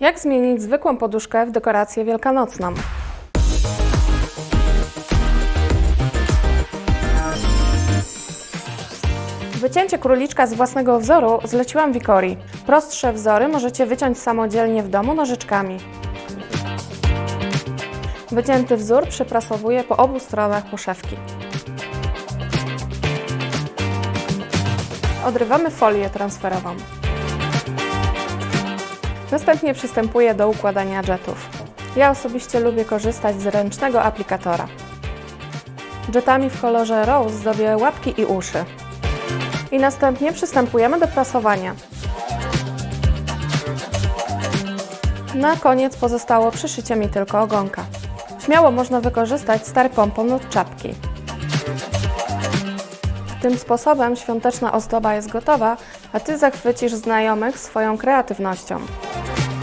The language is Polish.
Jak zmienić zwykłą poduszkę w dekorację wielkanocną? Wycięcie króliczka z własnego wzoru zleciłam Wikorii. Prostsze wzory możecie wyciąć samodzielnie w domu nożyczkami. Wycięty wzór przyprasowuję po obu stronach poszewki. Odrywamy folię transferową. Następnie przystępuję do układania jetów. Ja osobiście lubię korzystać z ręcznego aplikatora. Jetami w kolorze rose zdobię łapki i uszy. I następnie przystępujemy do prasowania. Na koniec pozostało przyszycie mi tylko ogonka. Śmiało można wykorzystać stary pompon od czapki. Tym sposobem świąteczna ozdoba jest gotowa, a Ty zachwycisz znajomych swoją kreatywnością. Bye.